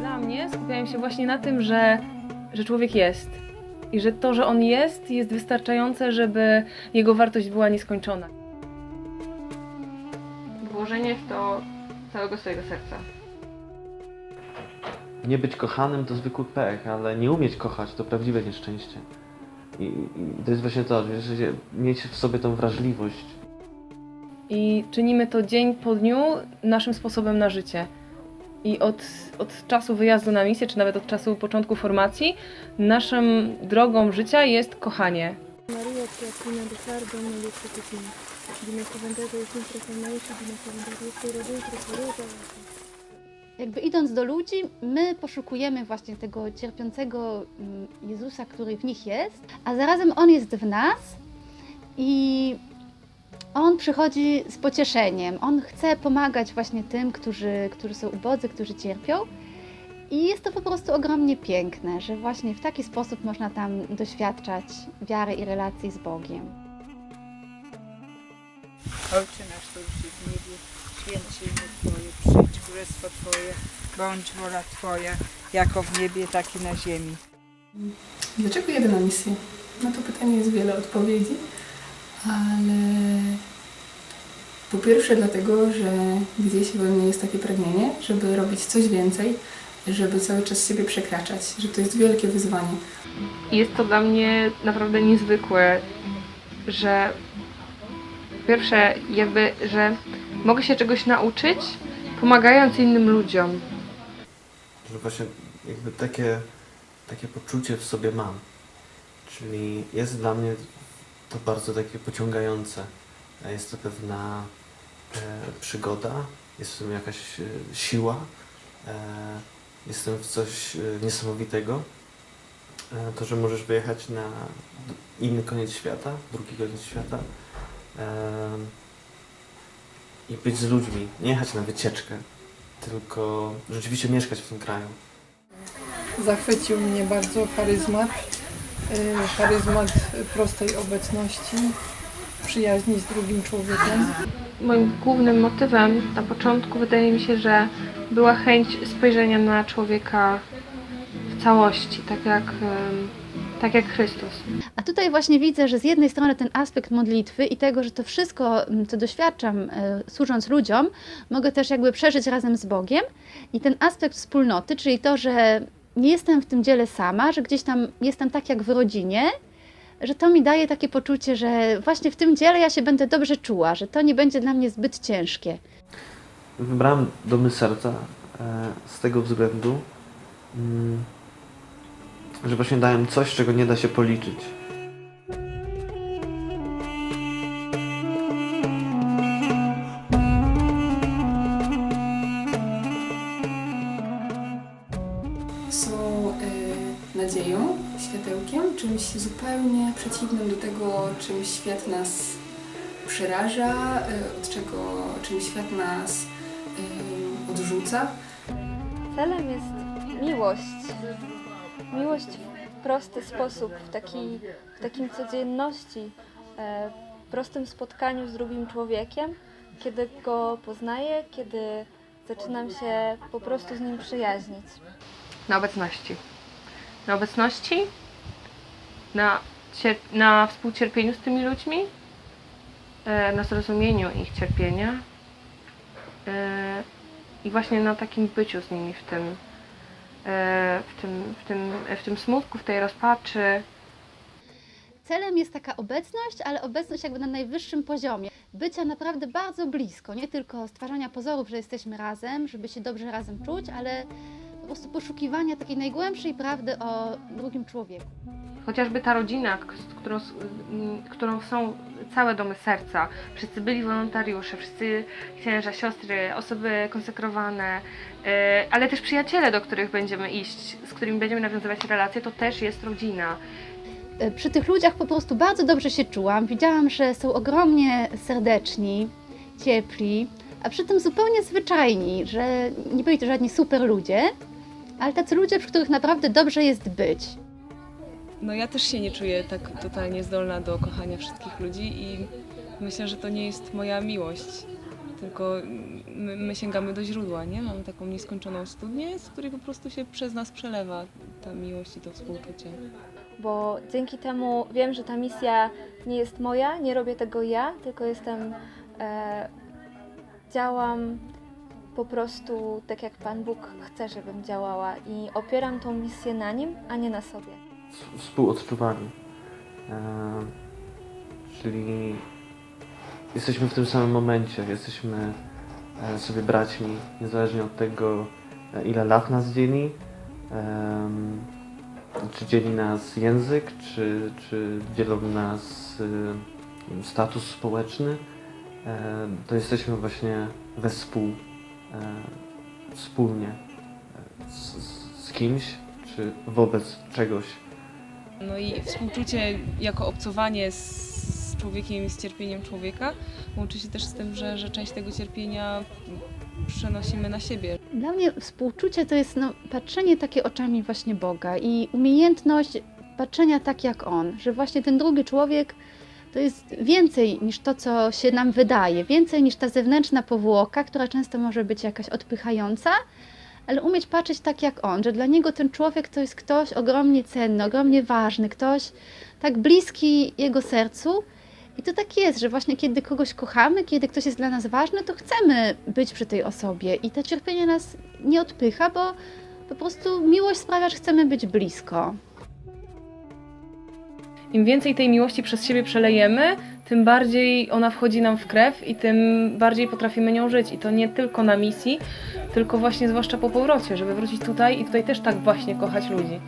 Dla mnie skupiają się właśnie na tym, że, że człowiek jest. I że to, że on jest, jest wystarczające, żeby jego wartość była nieskończona. Włożenie w to całego swojego serca. Nie być kochanym to zwykły pech, ale nie umieć kochać to prawdziwe nieszczęście. I, i to jest właśnie to, że mieć w sobie tą wrażliwość. I czynimy to dzień po dniu naszym sposobem na życie. I od, od czasu wyjazdu na misję, czy nawet od czasu początku formacji, naszą drogą życia jest kochanie. Maria Teatrina de Sardo, Maria Teatrina. Dime Coventero jest impresjonalniejszy, Dime Coventero jest rodem preferuta. Jakby idąc do ludzi, my poszukujemy właśnie tego cierpiącego mm, Jezusa, który w nich jest, a zarazem On jest w nas i On przychodzi z pocieszeniem. On chce pomagać właśnie tym, którzy, którzy są ubodzy, którzy cierpią. I jest to po prostu ogromnie piękne, że właśnie w taki sposób można tam doświadczać wiary i relacji z Bogiem. Ojcze nasz, który jest w królestwo Twoje, bądź wola Twoja, jako w niebie, tak i na ziemi. Dlaczego jedę na misję? Na to pytanie jest wiele odpowiedzi, ale po pierwsze dlatego, że gdzieś we mnie jest takie pragnienie, żeby robić coś więcej, żeby cały czas siebie przekraczać, że to jest wielkie wyzwanie. Jest to dla mnie naprawdę niezwykłe, że po pierwsze jakby, że mogę się czegoś nauczyć, pomagając innym ludziom. Że właśnie jakby takie, takie poczucie w sobie mam. Czyli jest dla mnie to bardzo takie pociągające. Jest to pewna e, przygoda, jest w tym jakaś e, siła. E, jestem w coś e, niesamowitego. E, to, że możesz wyjechać na inny koniec świata, drugi koniec świata e, i być z ludźmi, nie jechać na wycieczkę, tylko rzeczywiście mieszkać w tym kraju. Zachwycił mnie bardzo charyzmat, y, charyzmat prostej obecności, przyjaźni z drugim człowiekiem. Moim głównym motywem na początku wydaje mi się, że była chęć spojrzenia na człowieka w całości, tak jak, tak jak Chrystus. A tutaj właśnie widzę, że z jednej strony ten aspekt modlitwy i tego, że to wszystko, m, co doświadczam e, służąc ludziom, mogę też jakby przeżyć razem z Bogiem i ten aspekt wspólnoty, czyli to, że nie jestem w tym dziele sama, że gdzieś tam jestem tak jak w rodzinie, że to mi daje takie poczucie, że właśnie w tym dziele ja się będę dobrze czuła, że to nie będzie dla mnie zbyt ciężkie. Wybrałem domy serca e, z tego względu, mm, że właśnie dają coś, czego nie da się policzyć. Są y, nadzieją, światełkiem, czymś zupełnie przeciwnym do tego, czym świat nas przeraża, y, od czego, czym świat nas y, odrzuca. Celem jest miłość. Miłość w prosty sposób, w, taki, w takim codzienności, e, prostym spotkaniu z drugim człowiekiem, kiedy go poznaję, kiedy zaczynam się po prostu z nim przyjaźnić. Na obecności. Na obecności, na, na współcierpieniu z tymi ludźmi, e, na zrozumieniu ich cierpienia e, i właśnie na takim byciu z nimi w tym, w tym, w tym, w tym smutku, w tej rozpaczy. Celem jest taka obecność, ale obecność jakby na najwyższym poziomie. Bycia naprawdę bardzo blisko, nie tylko stwarzania pozorów, że jesteśmy razem, żeby się dobrze razem czuć, ale po prostu poszukiwania takiej najgłębszej prawdy o drugim człowieku. Chociażby ta rodzina, z którą, którą są całe domy serca, wszyscy byli wolontariusze, wszyscy księża, siostry, osoby konsekrowane, e, ale też przyjaciele, do których będziemy iść, z którymi będziemy nawiązywać relacje, to też jest rodzina. E, Przy tych ludziach po prostu bardzo dobrze się czułam. Widziałam, że są ogromnie serdeczni, ciepli, a przy tym zupełnie zwyczajni, że nie byli to żadni super ludzie, ale tacy ludzie, przy których naprawdę dobrze jest być. No ja też się nie czuję tak totalnie zdolna do kochania wszystkich ludzi i myślę, że to nie jest moja miłość, tylko my, my sięgamy do źródła, nie? Mamy taką nieskończoną studnię, z której po prostu się przez nas przelewa ta miłość i to współczucie. bo dzięki temu wiem, że ta misja nie jest moja, nie robię tego ja, tylko jestem, e, działam po prostu tak, jak Pan Bóg chce, żebym działała i opieram tą misję na Nim, a nie na sobie. Współodczuwaniu. E, czyli jesteśmy w tym samym momencie, jesteśmy e, sobie braćmi, niezależnie od tego, e, ile lat nas dzieli, czy dzieli nas język, czy, czy dzielą nas status społeczny, to jesteśmy właśnie wespół, wspólnie z- z kimś, czy wobec czegoś. No i współczucie jako obcowanie z, człowiekiem z cierpieniem człowieka łączy się też z tym, że, że część tego cierpienia przenosimy na siebie. Dla mnie współczucie to jest no, patrzenie takie oczami właśnie Boga i umiejętność patrzenia tak jak On, że właśnie ten drugi człowiek to jest więcej niż to, co się nam wydaje, więcej niż ta zewnętrzna powłoka, która często może być jakaś odpychająca, ale umieć patrzeć tak jak On, że dla niego ten człowiek to jest ktoś ogromnie cenny, ogromnie ważny, ktoś tak bliski jego sercu. I to tak jest, że właśnie kiedy kogoś kochamy, kiedy ktoś jest dla nas ważny, to chcemy być przy tej osobie i to cierpienie nas nie odpycha, bo po prostu miłość sprawia, że chcemy być blisko. Im więcej tej miłości przez siebie przelejemy, tym bardziej ona wchodzi nam w krew i tym bardziej potrafimy nią żyć. I to nie tylko na misji, tylko właśnie zwłaszcza po powrocie, żeby wrócić tutaj i tutaj też tak właśnie kochać ludzi.